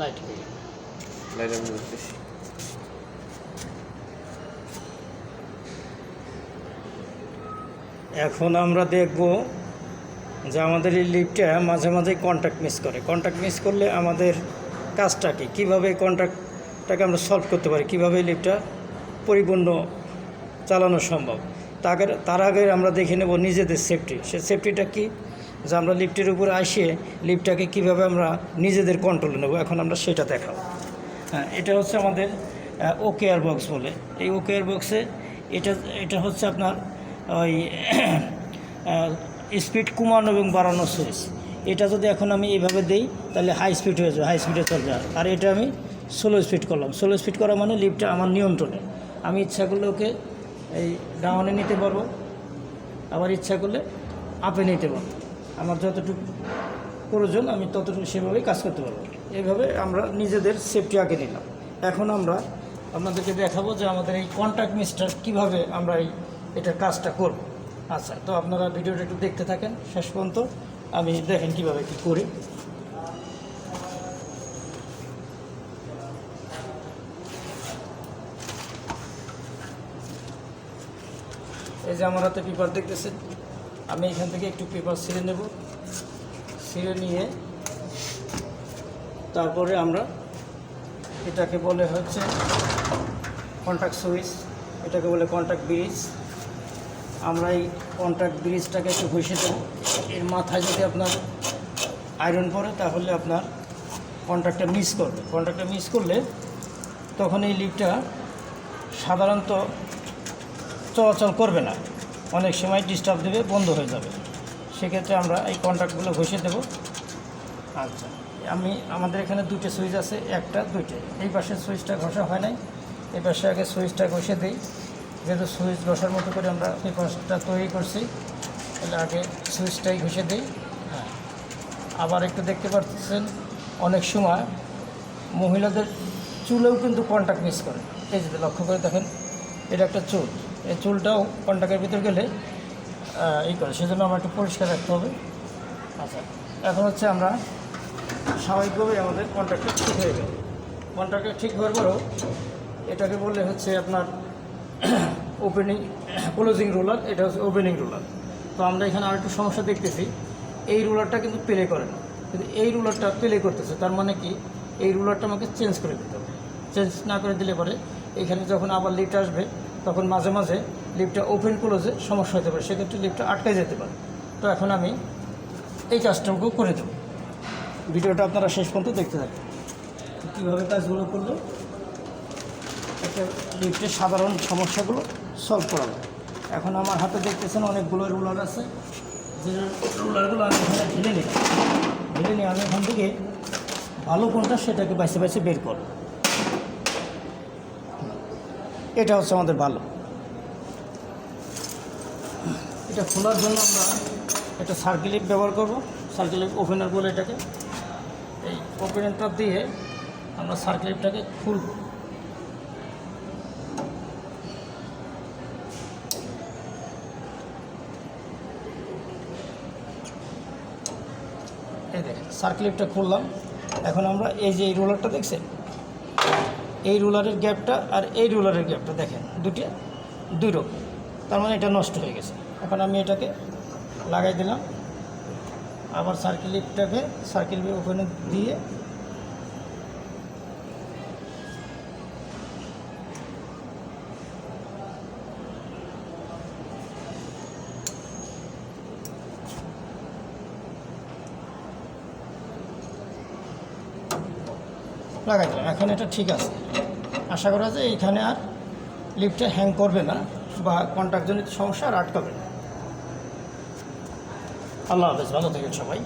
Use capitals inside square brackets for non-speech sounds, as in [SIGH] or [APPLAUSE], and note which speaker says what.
Speaker 1: Light হয়ে
Speaker 2: light আমি ধরতেছি
Speaker 1: এখন আমরা দেখব যে আমাদের এই লিফটটা মাঝে মাঝে কন্ট্যাক্ট মিস করে। কন্ট্যাক্ট মিস করলে আমাদের কাজটা কি? কীভাবে কন্ট্যাক্টটাকে আমরা সলভ করতে পারি? কীভাবে এই লিফটটা পরিপূর্ণ চালানো সম্ভব? তাকে তার আগে আমরা দেখে নেব নিজেদের সেফটি সে সেফটিটা কি? যে আমরা লিফটের উপরে আসিয়ে লিফটটাকে কীভাবে আমরা নিজেদের কন্ট্রোলে নেব, এখন আমরা সেটা দেখাবো। হ্যাঁ এটা হচ্ছে আমাদের ও কেয়ার বক্স বলে। এই ও কেয়ার বক্সে এটা এটা হচ্ছে আপনার ওই [CLEARS THROAT] স্পিড কমানো এবং বাড়ানো সুইচ এটা যদি এখন আমি এইভাবে দিই, তাহলে হাই স্পিড হয়ে যাবে হাই স্পিডে চলে যায় আর এটা আমি স্লো স্পিড করলাম। স্লো স্পিড করা মানে লিফটটা আমার নিয়ন্ত্রণে। আমি ইচ্ছা করলে ওকে এই ডাউনে নিতে পারব। আবার ইচ্ছা করলে আপে নিতে পারব। আমার যতটুকু প্রয়োজন, আমি ততটুকু সেভাবেই কাজ করতে পারব। এইভাবে আমরা নিজেদের সেফটি আগে নিলাম। এখন আমরা আপনাদেরকে দেখাবো যে আমাদের এই কন্ট্যাক্ট মিস্টার কীভাবে আমরা এই এটা কাজটা করব। আচ্ছা তো আপনারা ভিডিওটা একটু দেখতে থাকেন, শেষ পর্যন্ত আমি দেখেন কীভাবে কী করি। এই যে আমার হাতে পেপার দেখতেছেন। আমি এখান থেকে একটু পেপার ছিঁড়ে নেব। ছিঁড়ে নিয়ে তারপরে আমরা এটাকে বলে হচ্ছে কন্ট্যাক্ট সুইচ এটাকে বলে কন্ট্যাক্ট ব্রিজ আমরা এই কন্ট্যাক্ট ব্রিজটাকে একটু ঘষে দেবো। এর মাথায় যদি আপনার আয়রন পড়ে, তাহলে আপনার কন্ট্যাক্টটা মিস করবে। কন্ট্যাক্টটা মিস করলে তখন এই লিফটটা সাধারণত চলাচল করবে না। অনেক সময় ডিস্টার্ব দেবে বন্ধ হয়ে যাবে। সেক্ষেত্রে আমরা এই কন্ট্যাক্টগুলো ঘষে দেবো। আচ্ছা। আমি আমাদের এখানে দুটো সুইচ আছে একটা দুইটা। এই পাশের সুইচটা ঘষা হয় নাই। এই পাশে আগে সুইচটা ঘষে দিই। যেহেতু সুইচ ঘষার মতো করে আমরা পেপারটা তৈরি করছি তাহলে আগে সুইচটাই ঘষে দিই। হ্যাঁ। আবার একটু দেখতে পাচ্ছেন অনেক সময় মহিলাদের চুলেও কিন্তু কন্ট্যাক্ট মিস করে। এই যে লক্ষ্য করে দেখেন এটা একটা চুল। এই চুলটাও কন্ট্যাক্টের ভিতর গেলে আহ, ই করে। সেজন্য আমার একটু পরিষ্কার রাখতে হবে। আচ্ছা এখন হচ্ছে আমরা স্বাভাবিকভাবে আমাদের কন্ট্রাক্টটা ঠিক হয়ে গেল। কন্ট্রাক্টটা ঠিক হওয়ার পরেও এটাকে বললে হচ্ছে আপনার ওপেনিং ক্লোজিং রুলার এটা হচ্ছে ওপেনিং রুলার তো আমরা এখানে আরেকটু সমস্যা দেখতেছি। এই রুলারটা কিন্তু প্লে করে না। কিন্তু এই রুলারটা প্লে করতেছে তার মানে কি? এই রুলারটা আমাকে চেঞ্জ করে দিতে হবে। চেঞ্জ না করে দিলে পরে এখানে যখন আবার লিফট আসবে তখন মাঝে মাঝে লিফটটা ওপেন ক্লোজে সমস্যা হতে পারে, সেক্ষেত্রে লিফটটা আটকে যেতে পারে। তো এখন আমি এই কাজটাকেও করে দেবো। ভিডিওটা আপনারা শেষ পর্যন্ত দেখতে থাকেন। কীভাবে কাজগুলো করলে একটা লিফটের সাধারণ সমস্যাগুলো সলভ করা এখন আমার হাতে দেখতেছেন অনেকগুলো রুলার আছে। যে রুলারগুলো আমি এখানে ঢেলে নিই। ঢেলে নিয়ে আমি এখান থেকে ভালো কোনটা সেটাকে বাইসে বাইসে বের করব। এটা হচ্ছে আমাদের ভালো এটা খোলার জন্য আমরা একটা সার্কিলিপ ব্যবহার করব। সার্কিলিপ ওপেনার বলে এটাকে। এই ওপেনারটা দিয়ে আমরা সার্কিলিপটাকে খুলব। এই দেখেন সার্কিলিপটা খুললাম। এখন আমরা এই যে এই রোলারটা দেখছেন? এই রুলারের গ্যাপটা আর এই রুলারের গ্যাপটা, দেখেন, দুটি, দুই রকম তার মানে এটা নষ্ট হয়ে গেছে। এখন আমি এটাকে লাগাই দিলাম। আবার সার্কেল লিপটাকে সার্কেল ওখানে দিয়ে লাগাই দিলাম। এখন এটা ঠিক আছে। আশা করা যে এইখানে আর লিফটে হ্যাং করবে না বা কন্ট্রাক্টজনিত সমস্যা আর আটকাবে না। আল্লাহ হাফেজ, ভালো থাকেন সবাই।